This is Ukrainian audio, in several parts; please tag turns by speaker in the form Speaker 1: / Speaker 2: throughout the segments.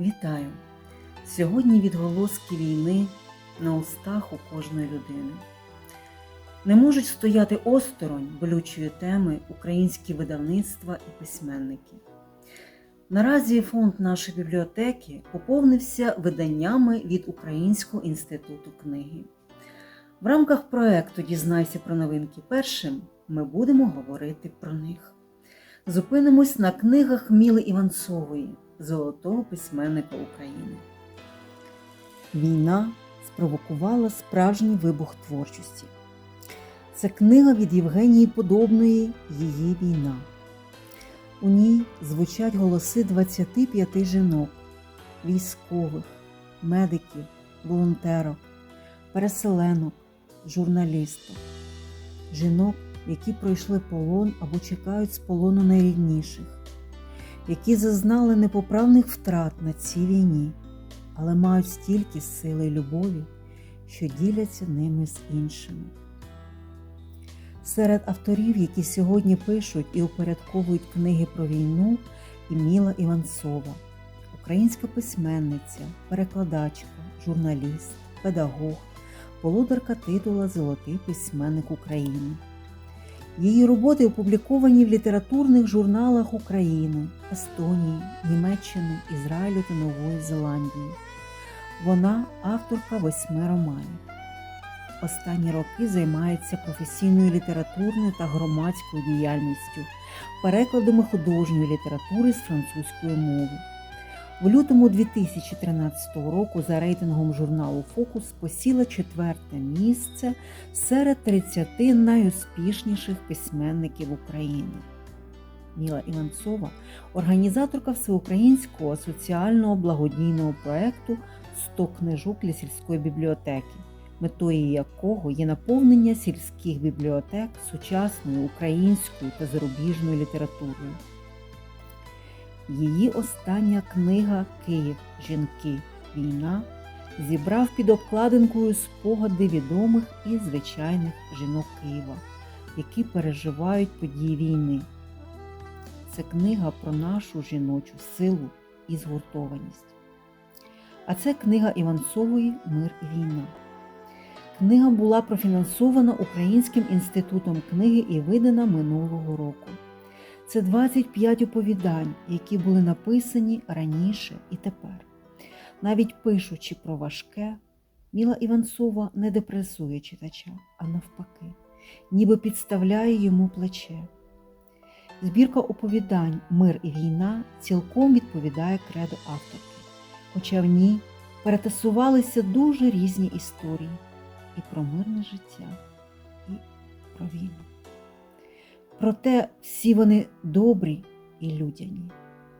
Speaker 1: Вітаю! Сьогодні відголоски війни на устах у кожної людини. Не можуть стояти осторонь болючої теми українські видавництва і письменники. Наразі фонд нашої бібліотеки поповнився виданнями від Українського інституту книги. В рамках проекту Дізнайся про новинки першим ми будемо говорити про них. Зупинимось на книгах Міли Іванцової, золотого письменника України. Війна спровокувала справжній вибух творчості. Це книга від Євгенії Подобної Її війна. У ній звучать голоси 25 жінок, військових, медиків, волонтерок, переселенок, журналісток, жінок, які пройшли полон або чекають з полону найрідніших, які зазнали непоправних втрат на цій війні, але мають стільки сили й любові, що діляться ними з іншими. Серед авторів, які сьогодні пишуть і упорядковують книги про війну, і Міла Іванцова, українська письменниця, перекладачка, журналіст, педагог, володарка титула Золотий письменник України. Її роботи опубліковані в літературних журналах України, Естонії, Німеччини, Ізраїлю та Нової Зеландії. Вона авторка восьми романів. Останні роки займається професійною літературною та громадською діяльністю, перекладами художньої літератури з французької мови. В лютому 2013 року за рейтингом журналу Фокус посіла четверте місце серед 30 найуспішніших письменників України. Міла Іванцова організаторка всеукраїнського соціального благодійного проекту «100 книжок для сільської бібліотеки, метою якого є наповнення сільських бібліотек сучасною українською та зарубіжною літературою. Її остання книга Київ Жінки. Війна зібрав під обкладинкою спогади відомих і звичайних жінок Києва, які переживають події війни. Це книга про нашу жіночу силу і згуртованість. А це книга Іванцової Мир і війна. Книга була профінансована Українським інститутом книги і видана минулого року. Це 25 оповідань, які були написані раніше і тепер. Навіть пишучи про важке, Міла Іванцова не депресує читача, а навпаки, ніби підставляє йому плече. Збірка оповідань Мир і війна цілком відповідає кредо авторки, хоча в ній перетасувалися дуже різні історії і про мирне життя, і про війну. Проте всі вони добрі і людяні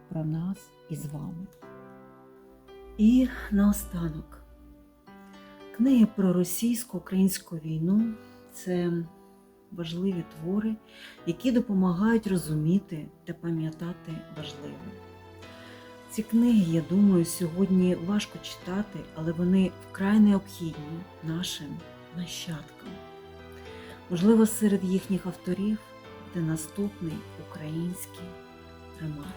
Speaker 1: про нас і з вами. І наостанок. Книги про російсько-українську війну це важливі твори, які допомагають розуміти та пам'ятати важливе. Ці книги, я думаю, сьогодні важко читати, але вони вкрай необхідні нашим нащадкам. Можливо, серед їхніх авторів наступний український роман.